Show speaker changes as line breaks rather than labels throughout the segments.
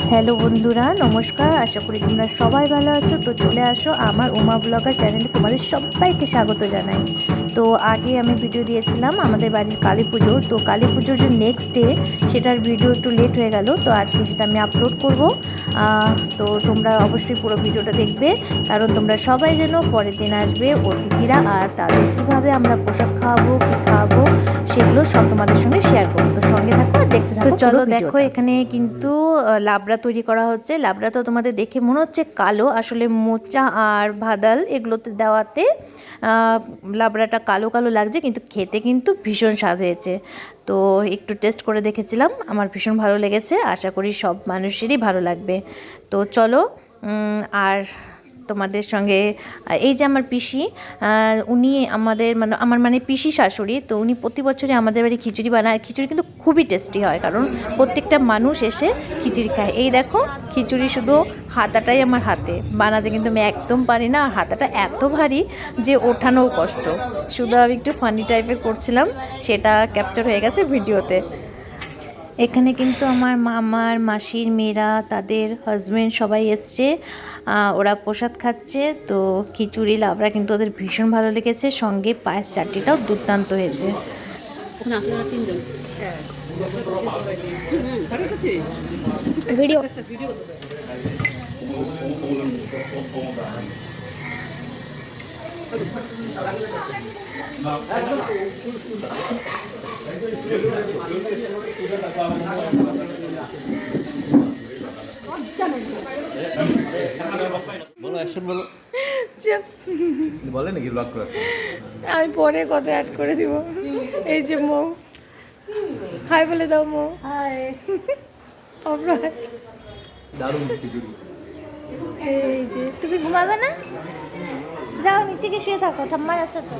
Hello বন্ধুরা, নমস্কার। আশা করি তোমরা সবাই ভালো আছো। তো চলে আসো আমার উমা ব্লগার চ্যানেলে তোমাদের সবাইকে স্বাগত জানাই। তো আগে আমি ভিডিও দিয়েছিলাম আমাদের বাড়ির কালী পুজোর। তো কালী পুজোর যে নেক্সট ডে সেটার ভিডিও একটু লেট হয়ে গেল। তো আজকে সেটা আমি আপলোড করব তো তোমরা অবশ্যই পুরো ভিডিওটা দেখবে। কারণ তোমরা সবাই যেন পরের দিন আসবে, অতিথিরা আর তাদের কীভাবে আমরা পোশাক খাওয়াবো, কী খাওয়াবো, সেগুলো সব তোমাদের সঙ্গে শেয়ার করব। তো সঙ্গে থাকো দেখতে
তো
চলো দেখো এখানে কিন্তু লাবড়া তৈরি করা হচ্ছে। লাবড়া তো তোমাদের দেখে মনে হচ্ছে কালো। আসলে মোচা আর ভাদাল এগুলোতে দেওয়াতে লাবড়াটা কালো কালো লাগছে কিন্তু খেতে কিন্তু ভীষণ স্বাদ হয়েছে। তো একটু টেস্ট করে দেখেছিলাম আমার ভীষণ ভালো লেগেছে। আশা করি সব মানুষেরই ভালো লাগবে। তো চলো আর তোমাদের সঙ্গে এই যে আমার পিসি উনি আমাদের মানে আমার মানে পিসি শাশুড়ি, তো উনি প্রতি বছরই আমাদের বাড়ি খিচুড়ি বানায়। খিচুড়ি কিন্তু খুবই টেস্টি হয়, কারণ প্রত্যেকটা মানুষ এসে খিচুড়ি খায়। এই দেখো, খিচুড়ি শুধু হাতাটাই আমার হাতে। বানাতে কিন্তু আমি একদম পারি না হাতাটা এত ভারী যে ওঠানোও কষ্ট। শুধু আমি একটু ফানি টাইপের করছিলাম, সেটা ক্যাপচার হয়ে গেছে ভিডিওতে। এখানে কিন্তু আমার মামার মাসির মেয়েরা তাদের হাজবেন্ড সবাই এসছে। ওরা প্রসাদ খাচ্ছে। তো খিচুড়ি লাবড়া কিন্তু ওদের ভীষণ ভালো লেগেছে। সঙ্গে পায়েস চাটনিটাও দুর্দান্ত হয়েছে।
এখন আপনারা তিনজন।
ভিডিও।
বলো অ্যাকশন বলো। বলে নাকি ব্লগ করে
আমি পরে কথা অ্যাড করে দিব। এই যে মো। হাই বলে দাও মো। হাই অপরাধ
দারুণ
এই যে তুমি ঘুমাবে না? যাও নিচে গিয়ে শুয়ে থাকো ঠাম্মার আছে তো।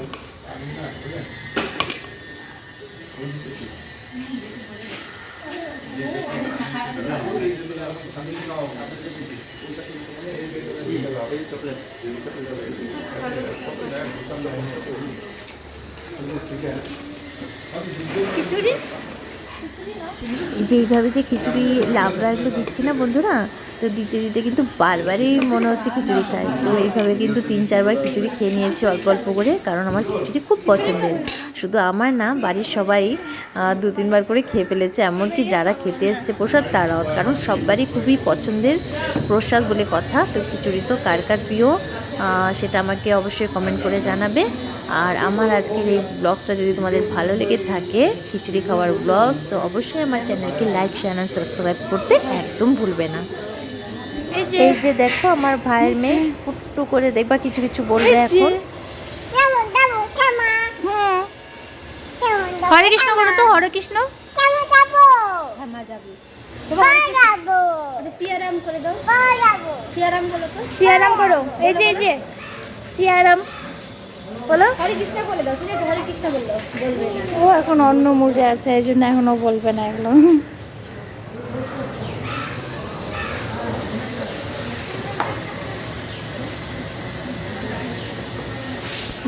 খিচুড়ি?
যে এইভাবে যে খিচুড়ি লাবড়া এগুলো দিচ্ছি না বন্ধুরা, তো দিতে দিতে কিন্তু বারবারই মনে হচ্ছে খিচুড়ি খাই। তো এইভাবে কিন্তু তিন চারবার খিচুড়ি খেয়ে নিয়েছি অল্প অল্প করে, কারণ আমার খিচুড়ি খুব পছন্দের। শুধু আমার না, বাড়ির সবাই দু তিনবার করে খেয়ে ফেলেছে। এমনকি যারা খেতে এসছে প্রসাদ, তারাও। কারণ সববারই খুবই পছন্দের প্রসাদ বলে কথা। তো খিচুড়ি তো কার কার প্রিয়? সেটা আমাকে অবশ্যই কমেন্ট করে জানাবে। আর আমার আজকের এই ব্লগসটা যদি তোমাদের ভালো লেগে থাকে খিচুড়ি খাওয়ার ব্লগস তো অবশ্যই আমার চ্যানেলকে লাইক শেয়ার আর সাবস্ক্রাইব করতে একদম ভুলবে না।
এই যে
দেখো আমার ভাইয়ের মেয়ে ফুটটু করে দেখবা কিছু কিছু বলবে এখন।
হরে কৃষ্ণ বলো তো হরে কৃষ্ণ। ঠাম্মা যাবে। সিয়ারাম করে দাও। সিয়ারাম। বলো তো। সিয়ারাম করো। এই যে এই যে। সিয়ারাম। বলো। হরে কৃষ্ণ বলে দাও। হরে কৃষ্ণ বলল বলবে। ও এখন অন্য মুডে আছে এই জন্য এখনও বলবে না এগুলো।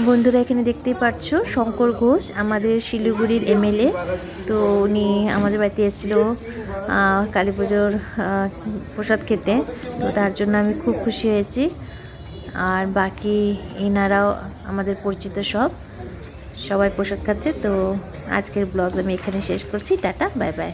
বন্ধুরা এখানে দেখতেই পাচ্ছ শঙ্কর ঘোষ, আমাদের শিলিগুড়ির এমএলএ। তো উনি আমাদের বাড়িতে এসেছিল কালী পুজোর প্রসাদ খেতে। তো তার জন্য আমি খুব খুশি হয়েছি। আর বাকি এনারাও আমাদের পরিচিত সব। সবাই প্রসাদ খাচ্ছে। তো আজকের ব্লগ আমি এখানে শেষ করছি। Tata, bye bye.